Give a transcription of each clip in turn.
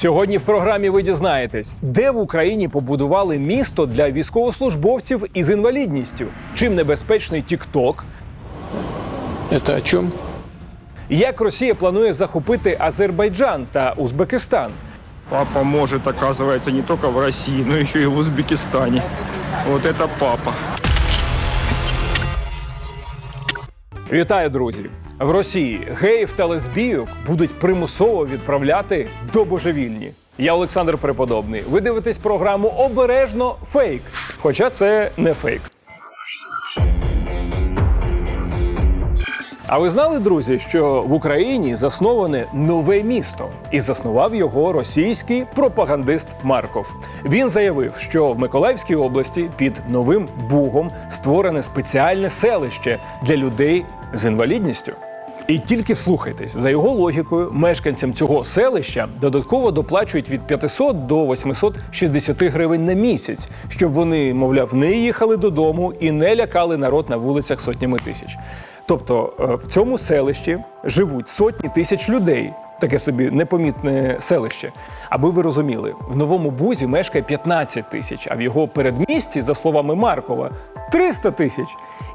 Сьогодні в програмі ви дізнаєтесь, де в Україні побудували місто для військовослужбовців із інвалідністю, чим небезпечний Тік-Ток, Это о чем? як Росія планує захопити Азербайджан та Узбекистан, Папа может, оказывается, не только в России, но еще и в Узбекистане. Вот это папа. Вітаю, друзі! В Росії геїв та лесбійок будуть примусово відправляти до божевільні. Я Олександр Преподобний. Ви дивитесь програму Обережно фейк. Хоча це не фейк. А ви знали, друзі, що в Україні засноване нове місто, і заснував його російський пропагандист Марков. Він заявив, що в Миколаївській області під новим бугом створене спеціальне селище для людей з інвалідністю. І тільки слухайтесь, за його логікою, мешканцям цього селища додатково доплачують від 500 до 860 гривень на місяць, щоб вони, мовляв, не їхали додому і не лякали народ на вулицях сотнями тисяч. Тобто е, в цьому селищі живуть сотні тисяч людей. Таке собі непомітне селище. Аби ви розуміли, в новому бузі мешкає 15 тисяч, а в його передмісті, за словами Маркова, 300 тисяч.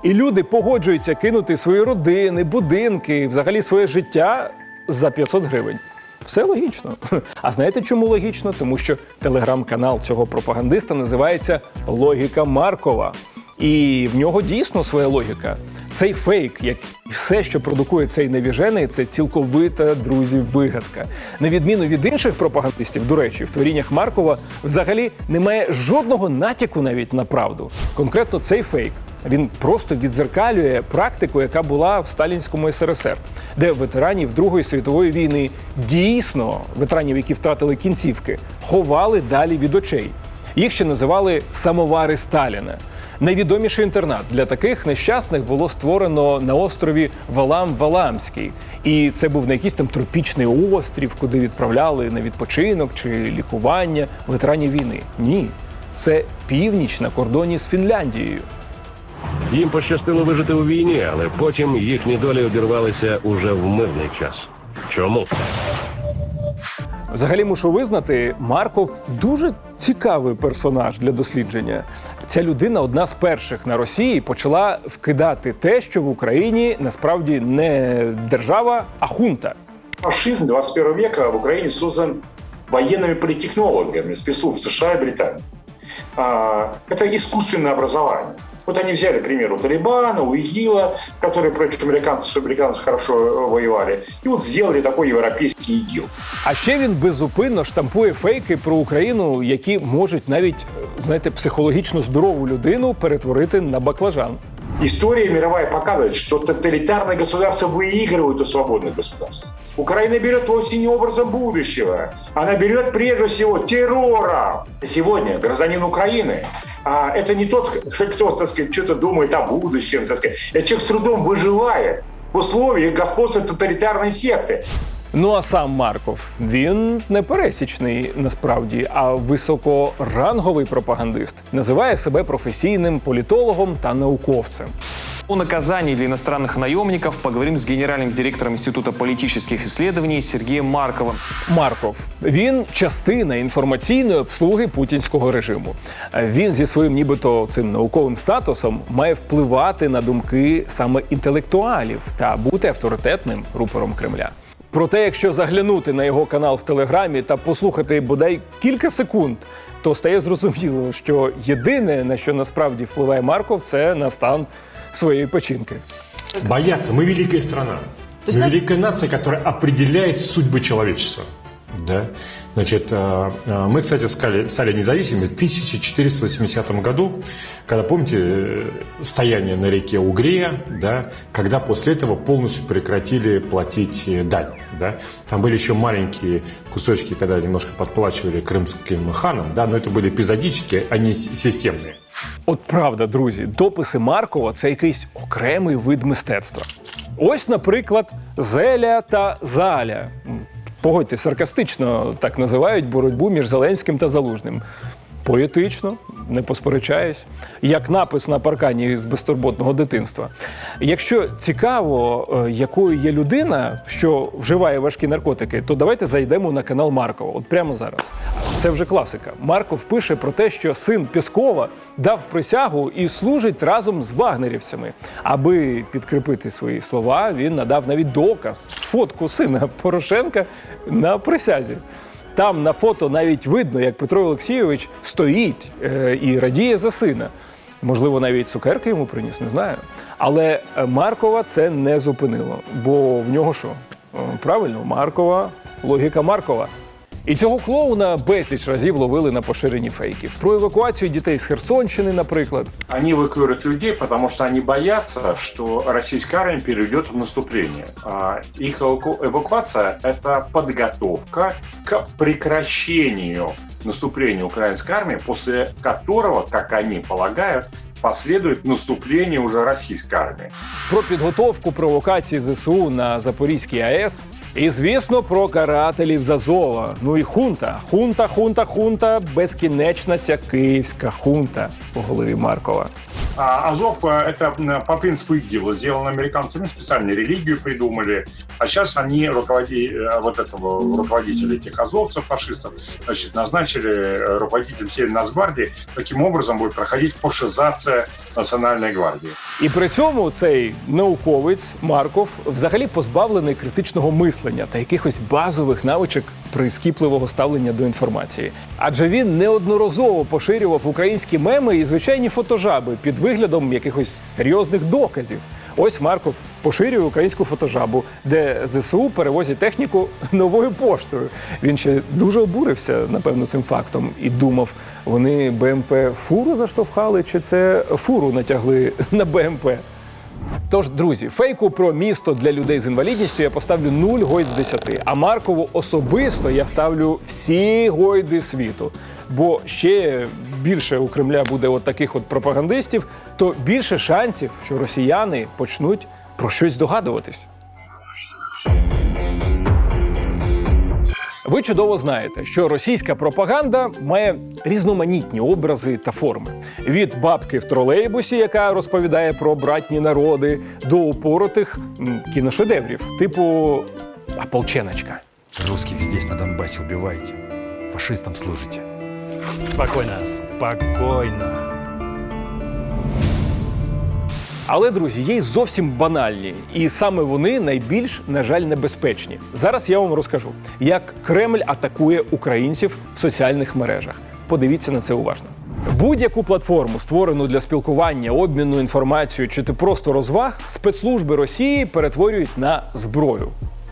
І люди погоджуються кинути свої родини, будинки, взагалі своє життя за 500 гривень. Все логічно. А знаєте, чому логічно? Тому що телеграм-канал цього пропагандиста називається Логіка Маркова. І в нього дійсно своя логіка. Цей фейк, як все, що продукує цей невіжений, це цілковита друзі вигадка. На відміну від інших пропагандистів, до речі, в творіннях Маркова взагалі немає жодного натяку навіть на правду. Конкретно цей фейк. Він просто відзеркалює практику, яка була в сталінському СРСР, де ветеранів Другої світової війни дійсно ветеранів, які втратили кінцівки, ховали далі від очей. Їх ще називали самовари Сталіна. Найвідоміший інтернат для таких нещасних було створено на острові Валам-Валамський. І це був не якийсь там тропічний острів, куди відправляли на відпочинок чи лікування ветеранів війни. Ні, це північ на кордоні з Фінляндією. Їм пощастило вижити у війні, але потім їхні долі обірвалися уже в мирний час. Чому? Взагалі мушу визнати, Марков дуже цікавий персонаж для дослідження. Ця людина одна з перших на Росії почала вкидати те, що в Україні насправді не держава, а хунта. Фашизм 21 века в Украине создан военными политтехнологами спецслужб США и Британии. Це искусственное образование. Вот они взяли, к примеру, Талибана, УИГИЛа, которые против американцев, американцев хорошо э, воевали, и вот сделали такой европейский ИГИЛ. А ще він безупинно штампує фейки про Україну, які можуть навіть знаєте, психологічно здорову людину перетворити на баклажан. История мировая показывает, что тоталитарные государства выигрывают у свободных государств. Украина берет вовсе не образом будущего. Она берет прежде всего террора. Сегодня гражданин Украины а, это не тот, кто, так сказать, что-то думает о будущем, так сказать. Это человек с трудом выживает в условиях господства тоталитарной секты. Ну а сам Марков він не пересічний насправді, а високоранговий пропагандист. Називає себе професійним політологом та науковцем. О наказании для иностранных наемников поговорим с генеральным директором Института политических исследований Сергеем Марковым. Марков він частина інформаційної обслуги путінського режиму. Він зі своїм нібито цим науковим статусом має впливати на думки саме інтелектуалів та бути авторитетним рупором Кремля. Проте, якщо заглянути на його канал в Телеграмі та послухати бодай кілька секунд, то стає зрозуміло, що єдине на що насправді впливає Марков, це на стан своєї печінки. Бояться. Мы великая страна. Мы великая нация, которая определяет судьбы человечества. Да? Значит, э, э, мы, кстати, стали, стали независимыми в 1480 году, когда, помните, э, стояние на реке Угрея, да, когда после этого полностью прекратили платить дань. Да? Там были еще маленькие кусочки, когда немножко подплачивали крымским ханам, да, но это были эпизодические, а не системные. От правда, друзі, дописи Маркова це якийсь окремий вид мистецтва. Ось, наприклад, Зеля та Заля. Погодьте, саркастично так називають боротьбу між Зеленським та Залужним. Поетично, не посперечаюсь, як напис на паркані з безтурботного дитинства. Якщо цікаво, е, якою є людина, що вживає важкі наркотики, то давайте зайдемо на канал Маркова. От прямо зараз. Це вже класика. Марков пише про те, що син Піскова дав присягу і служить разом з вагнерівцями. Аби підкріпити свої слова, він надав навіть доказ фотку сина Порошенка на присязі. Там на фото навіть видно, як Петро Олексійович стоїть е, і радіє за сина. Можливо, навіть цукерки йому приніс, не знаю. Але е, Маркова це не зупинило, бо в нього що? Е, Правильно, Маркова, логіка Маркова. І цього клоуна безліч разів ловили на поширенні фейків. Про евакуацію дітей з Херсонщини, наприклад. Они эвакуируют людей, потому что они боятся, что российская армия перейдет в наступление. А Их эваку- эвакуация – это подготовка к прекращению наступления украинской армии, после которого, как они полагают, последует наступление уже российской армии. про підготовку провокації ЗСУ на Запорізькій АЕС. І, звісно, про карателів з Азова. Ну і хунта. Хунта, хунта, хунта, безкінечна ця київська хунта по голові Маркова. А Азов э, – это м, по принципу ИГИЛа. Сделано американцами, специально религию придумали. А сейчас они, руководи, э, вот этого руководителя этих азовцев, фашистов, значит, назначили э, руководителем Северной Нацгвардии. Таким образом будет проходить фашизация Национальной гвардии. І при цьому цей науковець Марков взагалі позбавлений критичного мислення та якихось базових навичок прискіпливого ставлення до інформації. Адже він неодноразово поширював українські меми і звичайні фотожаби під виглядом якихось серйозних доказів. Ось Марков поширює українську фотожабу, де ЗСУ перевозять техніку новою поштою. Він ще дуже обурився, напевно, цим фактом і думав, вони БМП фуру заштовхали, чи це фуру натягли на БМП. Тож, друзі, фейку про місто для людей з інвалідністю я поставлю 0 гойд з 10. А Маркову особисто я ставлю всі гойди світу. Бо ще більше у Кремля буде от таких от пропагандистів, то більше шансів, що росіяни почнуть про щось догадуватись. Ви чудово знаєте, що російська пропаганда має різноманітні образи та форми: від бабки в тролейбусі, яка розповідає про братні народи, до упоротих кіношедеврів, типу Ополченочка. Русских здесь, на Донбассе, убиваете. Фашистам служите. Спокойно, спокойно. Але друзі, є й зовсім банальні, і саме вони найбільш, на жаль, небезпечні. Зараз я вам розкажу, як Кремль атакує українців в соціальних мережах. Подивіться на це уважно. Будь-яку платформу, створену для спілкування, обміну інформацією чи ти просто розваг, спецслужби Росії перетворюють на зброю.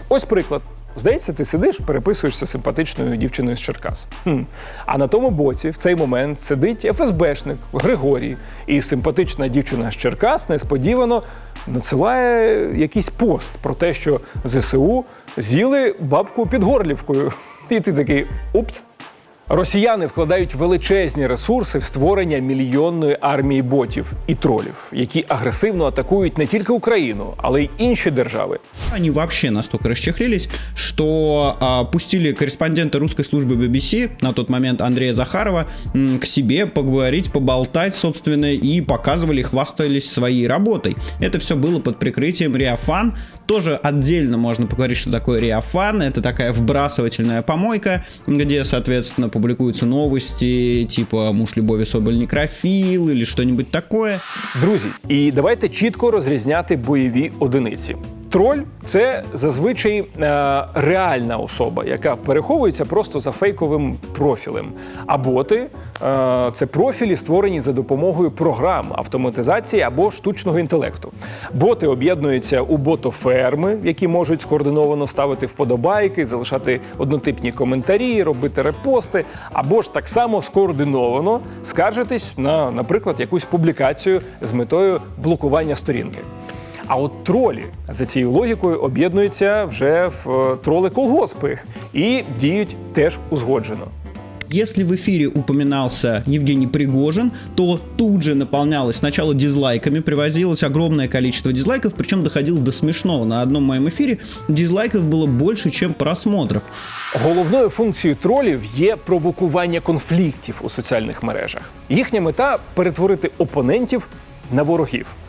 Ось приклад. Здається, ти сидиш, переписуєшся симпатичною дівчиною з Черкас. Хм. А на тому боці в цей момент сидить ФСБшник Григорій, і симпатична дівчина з Черкас несподівано надсилає якийсь пост про те, що ЗСУ з'їли бабку під горлівкою. І ти такий упс. Росіяни вкладають величезні ресурси в створення мільйонної армії ботів і тролів, які агресивно атакують не тільки Україну, але й інші держави. Они вообще настолько расчехлились, что а, пустили корреспондента русской службы BBC, на тот момент Андрея Захарова, м, к себе поговорить, поболтать, собственно, и показывали, хвастались своей работой. Это все было под прикрытием Реафан. Тоже отдельно можно поговорить, что такое Реафан. Это такая вбрасывательная помойка, где, соответственно, публикуются новости, типа «Муж Любови Соболь некрофил» или что-нибудь такое. Друзі, і давайте чітко розрізняти бойові одиниці. Троль це зазвичай е, реальна особа, яка переховується просто за фейковим профілем. А боти е, це профілі, створені за допомогою програм автоматизації або штучного інтелекту. Боти об'єднуються у ботоферми, які можуть скоординовано ставити вподобайки, залишати однотипні коментарі, робити репости, або ж так само скоординовано скаржитись на, наприклад, якусь публікацію з метою блокування сторінки. А от тролі за цією логікою об'єднуються вже в е, троли колгоспи і діють теж узгоджено. Если в эфире упоминался Евгений Пригожин, то тут же наполнялось сначала дизлайками, привозилось огромное количество дизлайков, причем доходило до смешного. На одном моем эфире дизлайков было больше, чем просмотров. Головною функцією тролів є провокування конфліктів у соціальних мережах. Їхня мета перетворити опонентів на ворогів, е,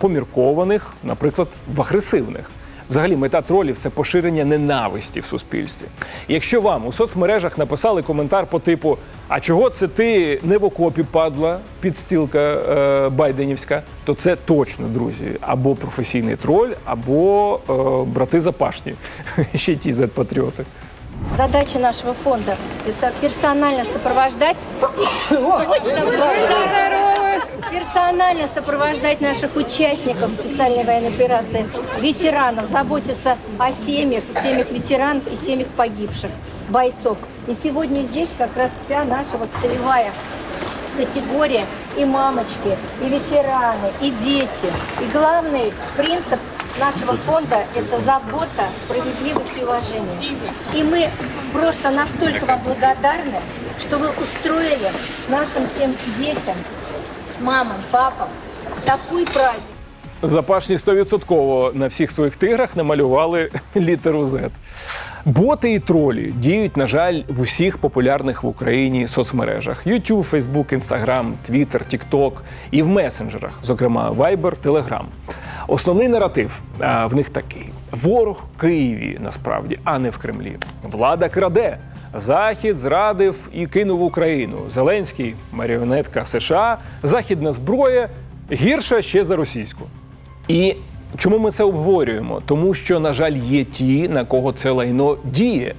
поміркованих, наприклад, в агресивних. Взагалі, мета тролів це поширення ненависті в суспільстві. Якщо вам у соцмережах написали коментар по типу А чого це ти не в окопі падла, підстілка е, Байденівська, то це точно, друзі, або професійний троль, або е, брати запашні, ще ті зет-патріоти. Задача нашего фонда – это персонально сопровождать... Персонально сопровождать наших участников специальной военной операции, ветеранов, заботиться о семьях, семьях ветеранов и семьях погибших бойцов. И сегодня здесь как раз вся наша вот целевая категория и мамочки, и ветераны, и дети. И главный принцип нашего фонда – это забота, справедливость и уважение. И мы просто настолько вам благодарны, что вы устроили нашим всем детям, мамам, папам такой праздник. Запашні 100% на всіх своїх тиграх намалювали літеру Z. Боти і тролі діють, на жаль, в усіх популярних в Україні соцмережах: YouTube, Facebook, Instagram, Twitter, TikTok і в месенджерах, зокрема Viber, Telegram. Основний наратив а, в них такий: ворог в Києві насправді, а не в Кремлі. Влада краде. Захід зрадив і кинув Україну. Зеленський маріонетка США, західна зброя гірша ще за російську. І чому ми це обговорюємо? Тому що, на жаль, є ті, на кого це лайно діє.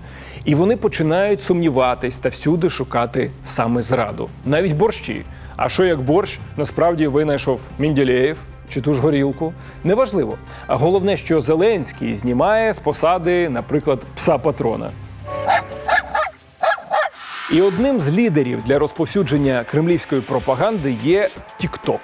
І вони починають сумніватись та всюди шукати саме зраду, навіть борщі. А що як борщ насправді винайшов Мінділеєв чи ту ж горілку? Неважливо. А головне, що Зеленський знімає з посади, наприклад, пса патрона. І одним з лідерів для розповсюдження кремлівської пропаганди є TikTok.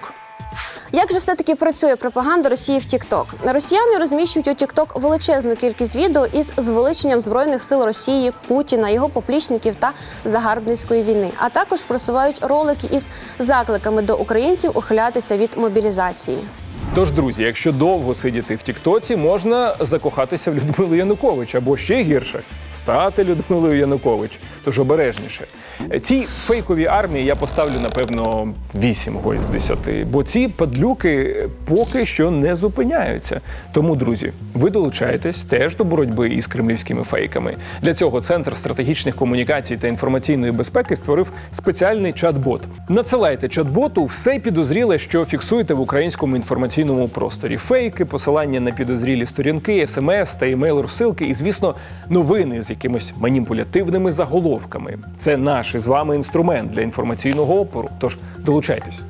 Як же все-таки працює пропаганда Росії в TikTok? Росіяни розміщують у TikTok величезну кількість відео із звеличенням збройних сил Росії, Путіна, його поплічників та загарбницької війни, а також просувають ролики із закликами до українців ухилятися від мобілізації. Тож, друзі, якщо довго сидіти в Тіктоці, можна закохатися в Людмилу Янукович або ще гірше стати Людмилою Янукович. Тож обережніше. Цій фейковій армії я поставлю напевно 8 голь з 10, бо ці падлюки поки що не зупиняються. Тому, друзі, ви долучаєтесь теж до боротьби із кремлівськими фейками. Для цього центр стратегічних комунікацій та інформаційної безпеки створив спеціальний чат-бот. Надсилайте чат-боту все підозріле, що фіксуєте в українському інформаційному просторі: фейки, посилання на підозрілі сторінки, смс та емейл розсилки, і, звісно, новини з якимись маніпулятивними заголовками. Це наш із вами інструмент для інформаційного опору. Тож долучайтесь.